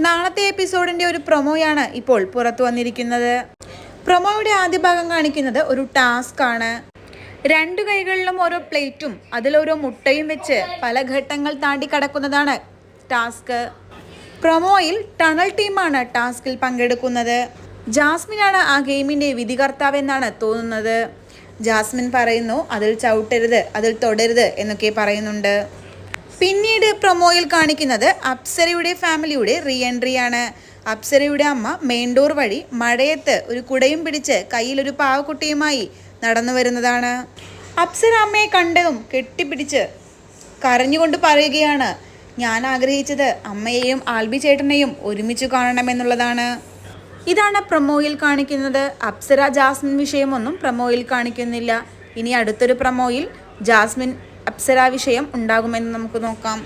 നാളത്തെ എപ്പിസോഡിന്റെ ഒരു പ്രൊമോയാണ് ഇപ്പോൾ പുറത്തു വന്നിരിക്കുന്നത്. പ്രൊമോയുടെ ആദ്യ ഭാഗം കാണിക്കുന്നത് ഒരു ടാസ്ക് ആണ്. രണ്ടു കൈകളിലും ഓരോ പ്ലേറ്റും അതിലോരോ മുട്ടയും വെച്ച് പല ഘട്ടങ്ങൾ താണ്ടി കടക്കുന്നതാണ് ടാസ്ക് പ്രൊമോയിൽ ടണൽ ടീമാണ് ടാസ്കിൽ പങ്കെടുക്കുന്നത്. ജാസ്മിനാണ് ആ ഗെയിമിന്റെ വിധികർത്താവ് എന്നാണ് തോന്നുന്നത്. ജാസ്മിൻ പറയുന്നു അതിൽ ചവിട്ടരുത് അതിൽ തൊടരുത് എന്നൊക്കെ പറയുന്നുണ്ട്. പിന്നീട് പ്രൊമോയിൽ കാണിക്കുന്നത് അപ്സരയുടെ ഫാമിലിയുടെ റീ എൻട്രിയാണ് അപ്സരയുടെ അമ്മ മെയിൻ ഡോർ വഴി മഴയത്ത് ഒരു കുടയും പിടിച്ച് കയ്യിലൊരു പാവക്കുട്ടിയുമായി നടന്നു വരുന്നതാണ്. അപ്സര അമ്മയെ കണ്ടതും കെട്ടിപ്പിടിച്ച് കരഞ്ഞുകൊണ്ട് പറയുകയാണ് ഞാൻ ആഗ്രഹിച്ചത് അമ്മയെയും ആൽബി ചേട്ടനെയും ഒരുമിച്ച് കാണണമെന്നുള്ളതാണ്. ഇതാണ് പ്രൊമോയിൽ കാണിക്കുന്നത്. അപ്സര ജാസ്മിൻ വിഷയമൊന്നും പ്രൊമോയിൽ കാണിക്കുന്നില്ല. ഇനി അടുത്തൊരു പ്രൊമോയിൽ ജാസ്മിൻ അപ്സര വിഷയം ഉണ്ടാകുമെന്ന് നമുക്ക് നോക്കാം.